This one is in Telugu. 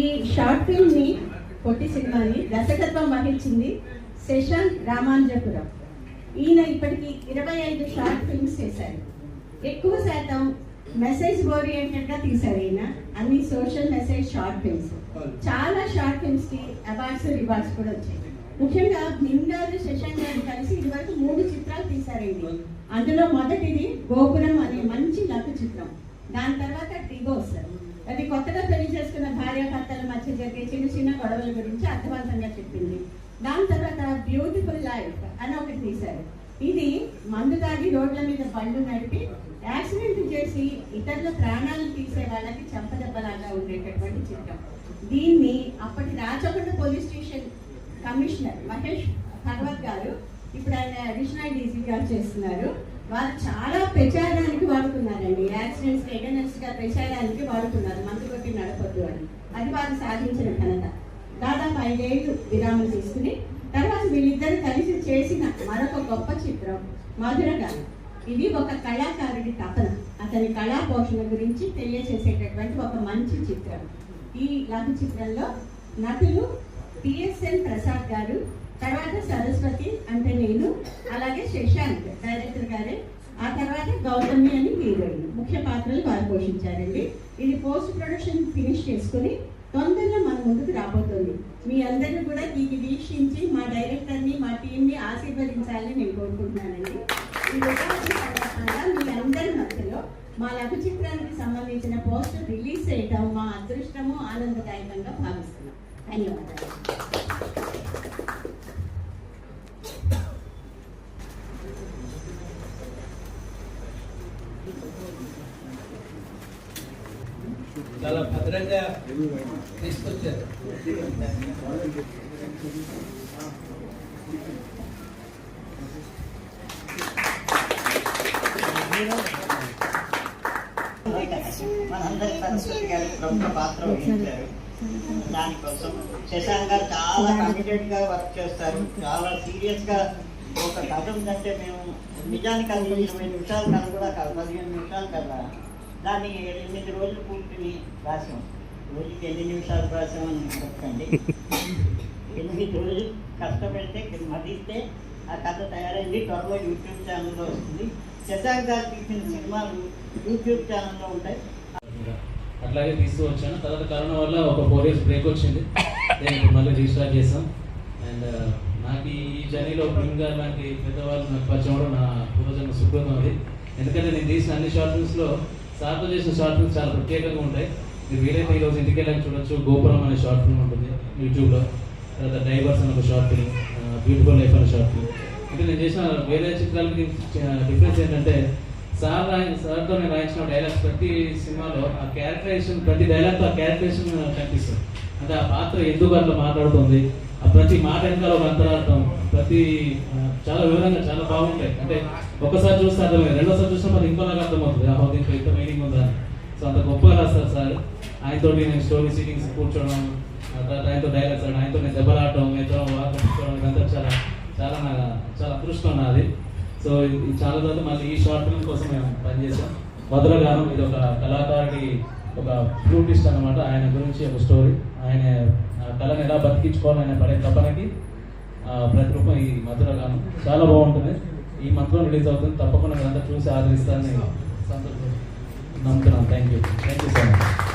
ఈ షార్ట్ ఫిల్మ్ని పొట్టి సినిమాని దర్శకత్వం వహించింది సెషన్ రామాంజపురం ఈయన ఇప్పటికి ఇరవై ఐదు షార్ట్ ఫిల్మ్స్ చేశారు. ఎక్కువ శాతం మెసేజ్ ఓరియంటెడ్గా తీశారు ఈయన. అన్ని సోషల్ మెసేజ్ షార్ట్ ఫిల్మ్స్. చాలా షార్ట్ ఫిల్మ్స్కి అవార్డ్స్ రివార్డ్స్ కూడా వచ్చాయి. ముఖ్యంగా నిండాజు శశాంక్ గారు కలిసి ఇదివరకు మూడు చిత్రాలు తీశారండి. అందులో మొదటిది గోపురం అనే మంచి లఘు చిత్రం. దాని తర్వాత టిగోస్ అది కొత్తగా పెళ్ళి చేసుకున్న భార్యాభర్తల మధ్య జరిగే చిన్న చిన్న గొడవల గురించి అర్థవంతంగా చెప్పింది. దాని తర్వాత బ్యూటిఫుల్ లైఫ్ అని ఒకటి తీశారు. ఇది మందు తాగి రోడ్ల మీద బండ్లు నడిపి యాక్సిడెంట్ చేసి ఇతరుల ప్రాణాలను తీసే వాళ్ళకి చెంపదెబ్బలాగా ఉండేటటువంటి చిత్రం. దీన్ని అప్పటి Rachakonda police station commissioner Mahesh Bhagwat గారు ఇప్పుడు ఆయన అడిషనల్ డీసీ గారు చేస్తున్నారు. వాళ్ళు చాలా ప్రచారానికి వాడుతున్నారండి. యాక్సిడెంట్స్ ఎగనెస్ట్గా ప్రచారానికి వాడుతున్నారు. మందు కొట్టి నడపొద్దు అని. అది వారు సాధించిన ఘనత. దాదాపు ఐదేళ్ళు విరామం తీసుకుని తర్వాత వీళ్ళిద్దరు కలిసి చేసిన మరొక గొప్ప చిత్రం మధురగానం ఇది ఒక కళాకారుడి తపన. అతని కళా పోషణ గురించి తెలియచేసేటటువంటి ఒక మంచి చిత్రం. ఈ లఘు చిత్రంలో నటులు పిఎస్ఎన్ ప్రసాద్ గారు తర్వాత సరస్వతి అండ్ అలాగే శశాంక్ డైరెక్టర్ గారే. ఆ తర్వాత గౌతమి అని హీరోయిన్ ముఖ్య పాత్రలు వారు పోషించారండి. ఇది పోస్ట్ ప్రొడక్షన్ ఫినిష్ చేసుకుని తొందరలో మన ముందుకు రాబోతుంది. మీ అందరూ కూడా దీన్ని వీక్షించి మా డైరెక్టర్ని మా టీంని ఆశీర్వదించాలని నేను కోరుకుంటున్నానండి. ఈ ఉగాది సందర్భంగా మీ అందరి మధ్యలో మా లఘు చిత్రానికి సంబంధించిన పోస్టర్ రిలీజ్ చేయడం మా అదృష్టము ఆనందదాయకంగా భావిస్తున్నాం. ధన్యవాదాలు. చాలా భద్రంగా తీసుకొచ్చారు. మనందరి సరస్వతి గారి ప్రముఖ పాత్ర వహించారు. దానికోసం శశాంక్ గారు చాలా కమిటెడ్గా వర్క్ చేస్తారు. చాలా సీరియస్గా ఒక కథ ఉందంటే మేము నిజానికి అది ఇరవై నిమిషాల కథ కూడా కాదు పదిహేను నిమిషాలు కదా. దాన్ని ఎనిమిది రోజులు కూర్చుని రాసాం. రోజుకి ఎన్ని నిమిషాలు రాసామని చెప్పండి. ఎనిమిది రోజులు కష్టపడితే మరిస్తే ఆ కథ తయారైంది. త్వరలో యూట్యూబ్ ఛానల్లో వస్తుంది. శశాంక్ గారు తీసిన సినిమాలు యూట్యూబ్ ఛానల్లో ఉంటాయి. అట్లాగే తీస్తూ వచ్చాను. తర్వాత కరోనా వల్ల ఒక ఫోర్ ఇయర్స్ బ్రేక్ వచ్చింది. నేను మళ్ళీ రీస్టార్ట్ చేసాం అండ్ నాకు ఈ జర్నీలో భీమ్ గారు లాంటి పెద్దవాళ్ళు నాకు పరిచయం నా పూర్వజన్మ సుకృతం అది. ఎందుకంటే నేను తీసిన అన్ని షార్ట్ ఫిల్మ్స్లో సార్తో చేసిన షార్ట్ ఫిల్మ్స్ చాలా ప్రత్యేకంగా ఉంటాయి. మీరు వీలైతే ఈరోజు ఇంటికి వెళ్ళాక చూడొచ్చు. గోపురం అనే షార్ట్ ఫిల్మ్ ఉంటుంది యూట్యూబ్లో. తర్వాత డైవర్స్ అనే ఒక షార్ట్ ఫిల్మ్ బ్యూటిఫుల్ లైఫ్ అనే షార్ట్ ఫిల్మ్. అంటే నేను చేసిన వేరే చిత్రాలకి డిఫరెన్స్ ఏంటంటే సార్ రాయి సార్తో నేను రాయించిన డైలాగ్స్ ప్రతి సినిమాలో ఆ క్యారెక్టరైజేషన్ ప్రతి డైలాగ్తో ఆ క్యారెక్టరైజేషన్ కనిపిస్తుంది. అంటే ఆ పాత్ర ఎందుకు అట్లా మాట్లాడుతుంది? ప్రతి మాట వెనకాల ఒక అంతరార్థం ప్రతి చాలా వివరంగా చాలా బాగుంటాయి. అంటే ఒకసారి చూస్తే అర్థమైంది రెండోసారి చూస్తే మరి ఇంకో నాకు అర్థమవుతుంది. ఆ దీంట్లో ఇంత మీనింగ్ ఉందా సో అంత గొప్పగా రాస్తారు సార్. ఆయనతోటి నేను స్టోరీ సీటింగ్స్ కూర్చోవడం తర్వాత ఆయనతో డైలాగ్స్ ఆడడం ఆయనతో నేను దెబ్బలాడటం ఇద్దరం వాక్ ఇదంతా చాలా చాలా నా చాలా అదృష్టం నాది. సో ఇది చాలా తర్వాత మళ్ళీ ఈ షార్ట్ ఫిల్మ్ కోసం మేము పనిచేసాం మధుర గానం ఇది ఒక కళాకారుడి ఒక ఫ్లూటిస్ట్ అనమాట ఆయన గురించి ఒక స్టోరీ ఆయన కళను ఎలా బతికించుకోవాలని ఆయన పడే తపనకి ప్రతి రూపం ఈ మధుర గానం. చాలా బాగుంటుంది. ఈ మంత్లో రిలీజ్ అవుతుంది. తప్పకుండా మీరంతా చూసి ఆదరిస్తారని సంతోషం. నమ్ముతున్నాను thank you thank you sir